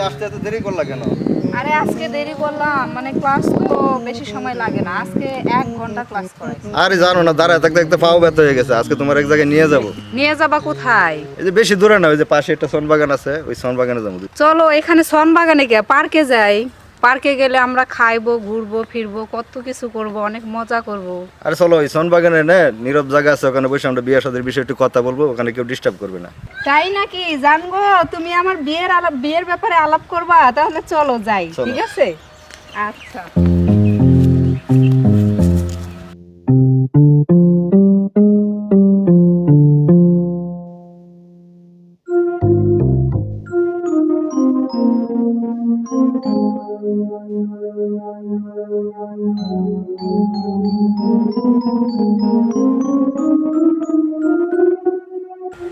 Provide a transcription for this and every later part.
তুমি আসতে এত দেরি করলা কেন? আরে আজকে দেরি করলাম মানে ক্লাস তো বেশি সময় লাগে না। আজকে এক ঘণ্টা ক্লাস করাইছি। আরে জানো না দাঁড়ায় থাকতে থাকতে পাও ব্যথা হয়ে গেছে। আজকে তোমার এক জায়গায় নিয়ে যাব। নিয়ে যাবা কোথায়? এই যে বেশি দূরে না ওই যে পাশে একটা সনবাগান আছে ওই সন বাগানে যাব। চলো এখানে সন বাগানে গিয়ে পার্কে যাই। পার্কে গেলে আমরা খাইবো ঘুরবো ফিরবো কত কিছু করব অনেক মজা করব। আরে চলো ওই সনবাগানে না নীরব জায়গা আছে ওখানে বসে আমরা বিয়ে সাদের বিষয়ে একটু কথা বলব ওখানে কেউ ডিস্টার্ব করবে না। তাই নাকি? জানগো তুমি আমার বিয়ের আলাপ বিয়ের ব্যাপারে আলাপ করবা তাহলে চলো যাই ঠিক আছে? আচ্ছা।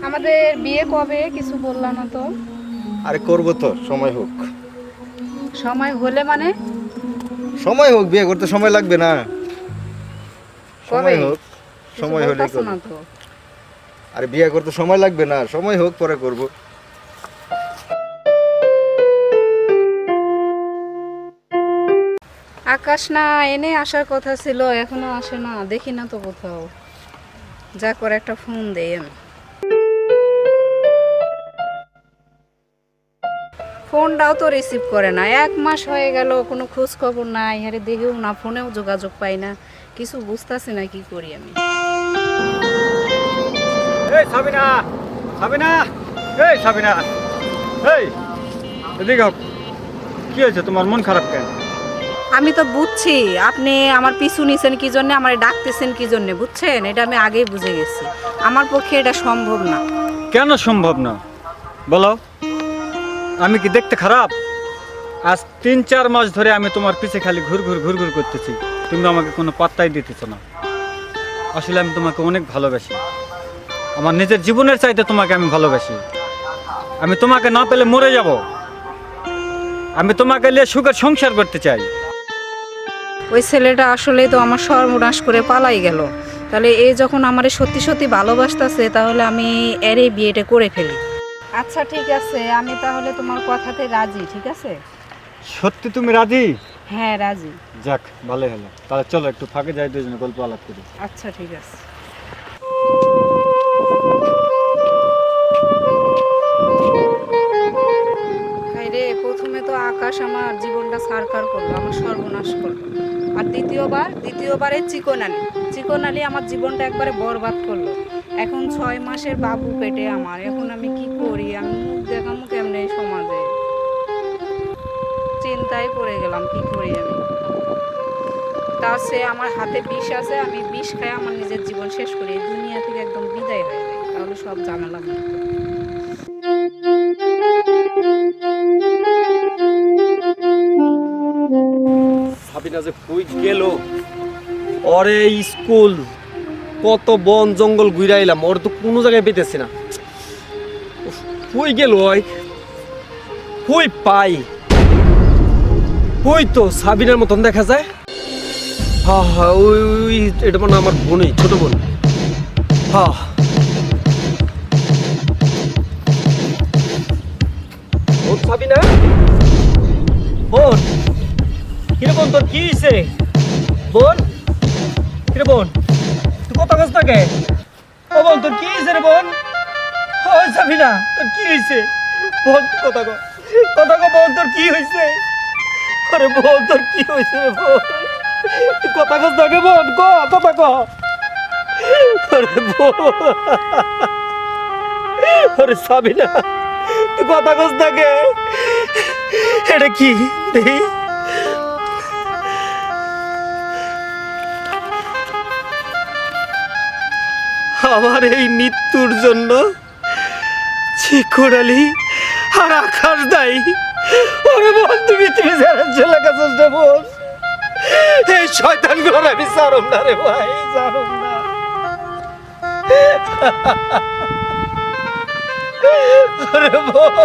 আমাদের বিয়ে কবে কিছু বললা না তো? আরে করব তো সময় হোক। সময় হলে মানে? সময় হোক বিয়ে করতে সময় লাগবে না। সময় হোক সময় হলে আরে বিয়ে করতে সময় লাগবে না সময় হোক পরে করব। আকাশ না এনে আসার কথা ছিল, এখনও আসে না, দেখি না তো কোথাও। যা করে একটা ফোন দেই আমি। ফোনটাও তো রিসিভ করে না। এক মাস হয়ে গেল, কোনো খোঁজ খবর নাই। আরে দেখেও না ফোনেও যোগাযোগ পাই না। কিছু বুঝতেছি না, কি করি আমি? এই সাবিনা সাবিনা, এই সাবিনা। এই, এদিকে কি হয়েছে? তোমার মন খারাপ কেন? আমি তো বুঝছি, আপনি আমার পিছু নিছেন কি জন্য, আমার ডাকতেছেন কি জন্য, বুঝছেন? এটা আমি আগেই বুঝে গেছি। আমার পক্ষে এটা সম্ভব না। কেন সম্ভব না? বলো। আমি কি দেখতে খারাপ? আজ তিন চার মাস ধরে আমি তোমার পিছে খালি ঘুর ঘুর ঘুর ঘুর করতেছি। তুমি আমাকে কোনো পাত্তাই দিতেছ না। আসলে আমি তোমাকে অনেক ভালোবাসি। আমার নিজের জীবনের চাইতে তোমাকে আমি ভালোবাসি। আমি তোমাকে না পেলে মরে যাব। আমি তোমাকে নিয়ে সুখের সংসার করতে চাই। ওই ছেলেটা আসলে তো আমার সর্বনাশ করে পালাই গেল। তাহলে এ যখন আমার সত্যি সত্যি ভালোবাসতেছে তাহলে আমি এর এই বিয়েটা করে ফেলি। আচ্ছা ঠিক আছে। আমি তাহলে তোমার কথাতে রাজি ঠিক আছে? সত্যি তুমি রাজি? হ্যাঁ রাজি। যাক ভালো হলো। তাহলে চলো একটু ফাঁকে যাই দুজনে গল্প আলাপ করি। আচ্ছা ঠিক আছে। সারকার করল, আমার সর্বনাশ করল। আর দ্বিতীয়বার, দ্বিতীয়বারে চিকন আলী। চিকন আলী আমার জীবনটা একবারে বরবাদ করল। এখন ছয় মাসের বাবু পেটে আমার। এখন আমি কি করি? আমি মুখ দেখামু কেমনে সমাজে? চিন্তায় পড়ে গেলাম, কি করি আমি? তার সে আমার হাতে বিষ আছে, আমি বিষ খাই আমার নিজের জীবন শেষ করি। দুনিয়া থেকে একদম বিদায় হয়ে যাই তাহলে সব ঝামেলা মুক্ত সাবিনা যে কই গেল? ওরে স্কুল, কত বন জঙ্গল ঘুরাইলাম ওর তো কোনো জায়গায় পেতেছি না। কই গেল ওই? কই পাই? কই তো, সাবিনার মতন দেখা যায়। হ্যাঁ হ্যাঁ ওই ওই, এটা মানে আমার বোনই, ছোট বোন। হ্যাঁ ও সাবিনা? বোন? কীরকম তোর কি হয়েছে বোন? কিরে বোন, তুই কত কাজ থাকে ও বোন, তোর কি হয়েছে রে বোন? ও, যাবি না, তোর কি হয়েছে বোন, কথা কো কথা কো বোন, তোর কি হয়েছে আরে বোন, তোর কি হয়েছে রে বোন? তুই কথা কাজ থাকে বোন? ক, কথা ক। আরে বোন, আরে সাবিনা তুই কথা কাজ থাকে এটা কি দেখি আমার এই মৃত্যুর জন্য চিকোড়ালি আর আকাশ দায়ী ওরে বল, তুমি তুমি যারা চলে গেছিস রে বল। এই শয়তানগুলো আমি সারম না রে ভাই সারম না। ওরে বল।